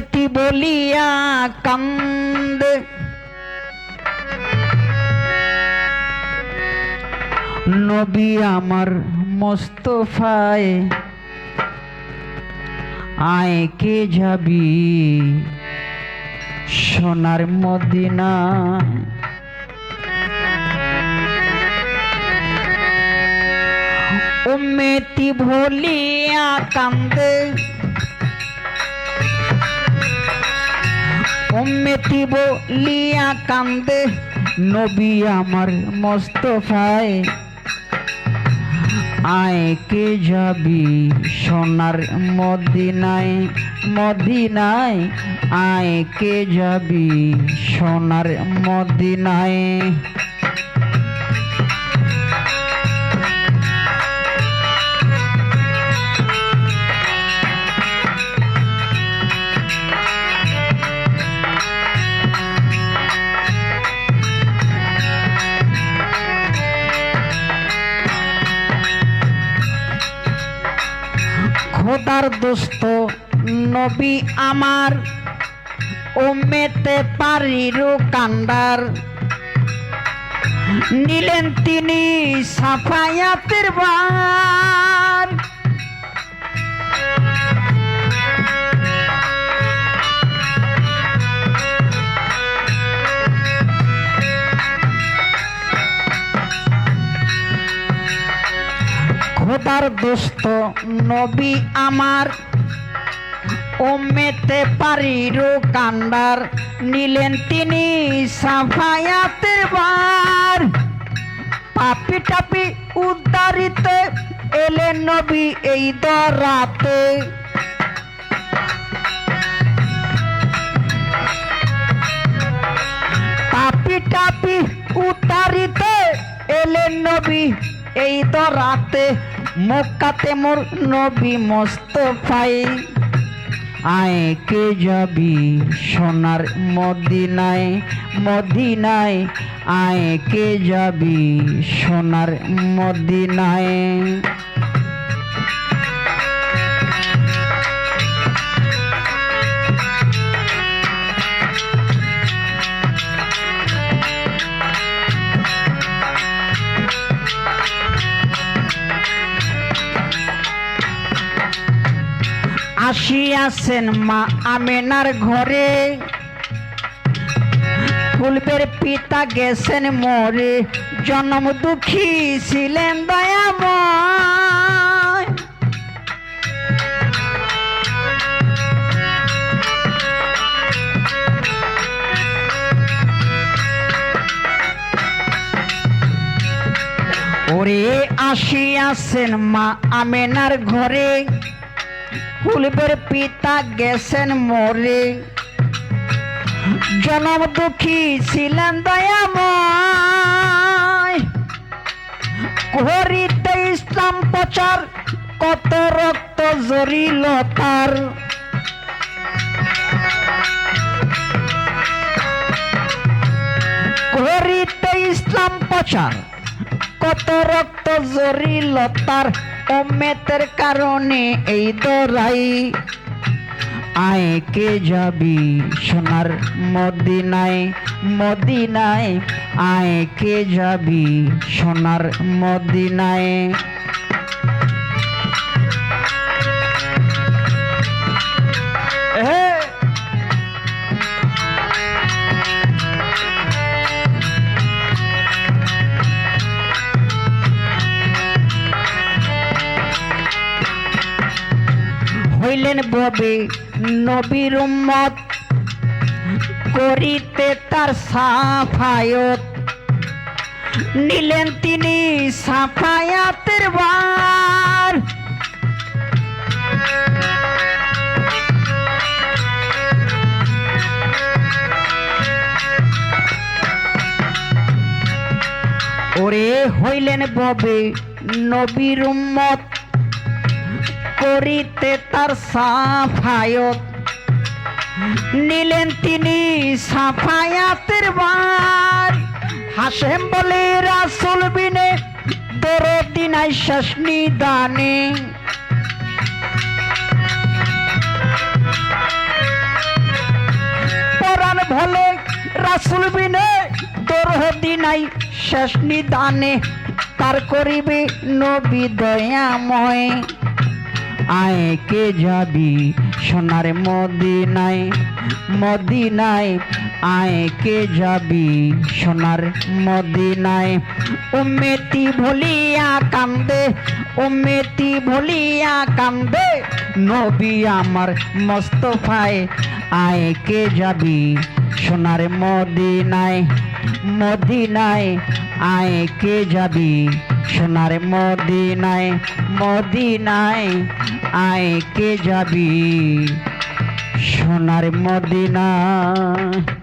মেতি বলিয়া কান্দে। নবী আমার মোস্তফায় আয় কে যাবি সোনার মদিনা উম্মেতি ভুলিয়া কান্দে। উম্মেতি বলিয়া কান্দে, নবী আমার মস্তফায়। আয় কে যাবি সোনার মদিনায় মদিনায়? আয় কে যাবি সোনার মদিনায়? খোদার দোস্ত নবী আমার। ও মেতে পারিরু কান্ডার নিলেন তিনি সাফায়াতের বার খোদার দোস্ত নবী আমার। ওমেতে পারিরু কান্ডার নিলেন তিনি সাফায়াতের বার। পাপি টাপি উদ্ধারিতে এলেন নবী এই দরাতে। পাপি টাপি উতারিতে এলেন নবী এই দরাতে। মক্কাতে মোর নবী মোস্তফাই আয় কে যাবি সোনার মদিনায় মদিনায়? আয় কে যাবি সোনার মদিনায়? আসিয়াছেন মা আমেনার ঘরে। ফুলবের পিতা গেছেন মরে, জন্ম দুঃখী ছিলেন দয়াময়। ওরে আসিয়াছেন মা আমেনার ঘরে। কুলবের পিতা গেছেন মরে। জনম দুঃখী ছিলেন দয়াময়। ইসলাম প্রচার, কত রক্ত জরিল তার। ইসলাম প্রচার, কত রক্ত জরিল তার। ওমেতের কারণে এই দরাই আয় কে যাবি সোনার মদিনায়? মদিনায় আয় কে যাবি সোনার মদিনায়? হইলেন ববে নবীর উম্মত। করিতে তার সাফায়ত। নিলেন তিনি সাফায়াতের বার। ওরে হইলেন ববে নবীর উম্মত। করিতে তার সাফায়ত। নিলেন তিনি সাফায়াতের বার হাসেম বলে, রাসুল বিনে দরদি নাই শেষ নিদানে। হলে রাসুল বিনে দরহদি নাই শেষ নিদানে। তার করিবে নবী দয়াময়। আয় কে যাবি? সোনার মদিনায় মদিনায় আয় কে যাবি? সোনার মদিনায়। উমেতি ভুলিয়া কান্দে উমেতি ভুলিয়া কান্দে। নবী আমার মস্তফায় আয় কে যাবি? সোনার মদিনায় মদিনায় আয় কে যাবি? সোনার মদিনায় মদিনায় আয় কে যাবি সোনার মদিনায়